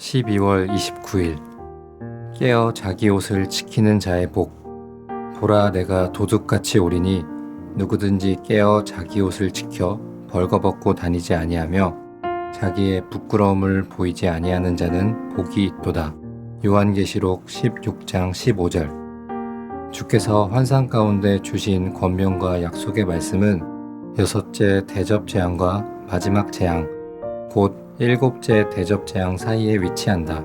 12월 29일. 깨어 자기 옷을 지키는 자의 복. 보라 내가 도둑같이 오리니 누구든지 깨어 자기 옷을 지켜 벌거벗고 다니지 아니하며 자기의 부끄러움을 보이지 아니하는 자는 복이 있도다. 요한계시록 16장 15절. 주께서 환상 가운데 주신 권명과 약속의 말씀은 여섯째 대접 재앙과 마지막 재앙 곧 일곱째 대접 재앙 사이에 위치한다.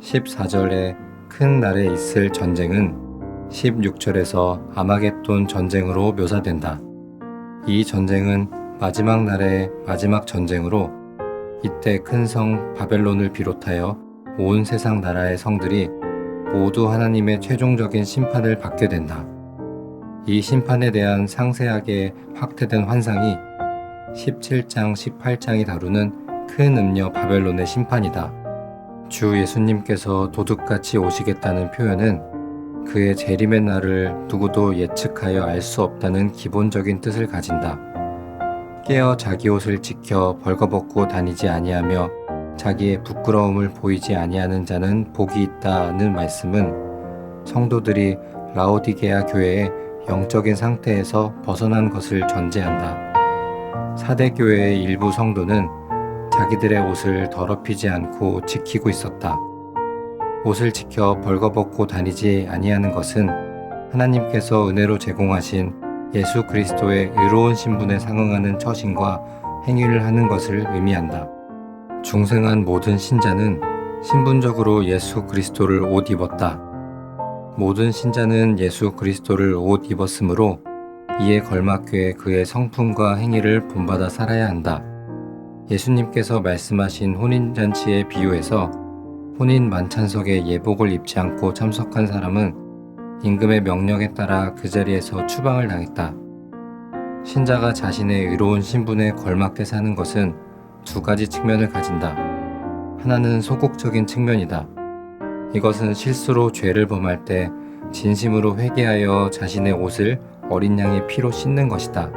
14절에 큰 날에 있을 전쟁은 16절에서 아마겟돈 전쟁으로 묘사된다. 이 전쟁은 마지막 날의 마지막 전쟁으로 이때 큰 성 바벨론을 비롯하여 온 세상 나라의 성들이 모두 하나님의 최종적인 심판을 받게 된다. 이 심판에 대한 상세하게 확대된 환상이 17장, 18장이 다루는 큰 음녀 바벨론의 심판이다. 주 예수님께서 도둑같이 오시겠다는 표현은 그의 재림의 날을 누구도 예측하여 알 수 없다는 기본적인 뜻을 가진다. 깨어 자기 옷을 지켜 벌거벗고 다니지 아니하며 자기의 부끄러움을 보이지 아니하는 자는 복이 있다는 말씀은 성도들이 라오디게아 교회의 영적인 상태에서 벗어난 것을 전제한다. 사대 교회의 일부 성도는 자기들의 옷을 더럽히지 않고 지키고 있었다. 옷을 지켜 벌거벗고 다니지 아니하는 것은 하나님께서 은혜로 제공하신 예수 그리스도의 의로운 신분에 상응하는 처신과 행위를 하는 것을 의미한다. 중생한 모든 신자는 신분적으로 예수 그리스도를 옷 입었다. 모든 신자는 예수 그리스도를 옷 입었으므로 이에 걸맞게 그의 성품과 행위를 본받아 살아야 한다. 예수님께서 말씀하신 혼인잔치에 비유해서 혼인 만찬석에 예복을 입지 않고 참석한 사람은 임금의 명령에 따라 그 자리에서 추방을 당했다. 신자가 자신의 의로운 신분에 걸맞게 사는 것은 두 가지 측면을 가진다. 하나는 소극적인 측면이다. 이것은 실수로 죄를 범할 때 진심으로 회개하여 자신의 옷을 어린 양의 피로 씻는 것이다.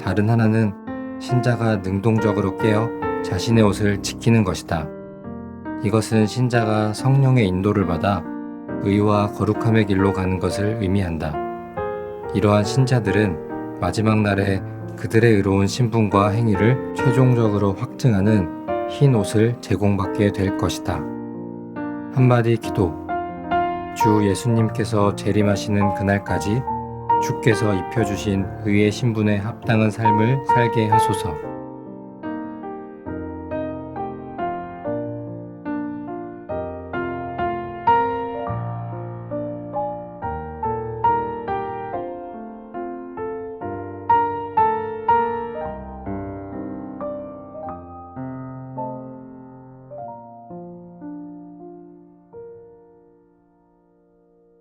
다른 하나는 신자가 능동적으로 깨어 자신의 옷을 지키는 것이다. 이것은 신자가 성령의 인도를 받아 의와 거룩함의 길로 가는 것을 의미한다. 이러한 신자들은 마지막 날에 그들의 의로운 신분과 행위를 최종적으로 확증하는 흰 옷을 제공받게 될 것이다. 한마디 기도. 주 예수님께서 재림하시는 그날까지 주께서 입혀주신 의의 신분에 합당한 삶을 살게 하소서.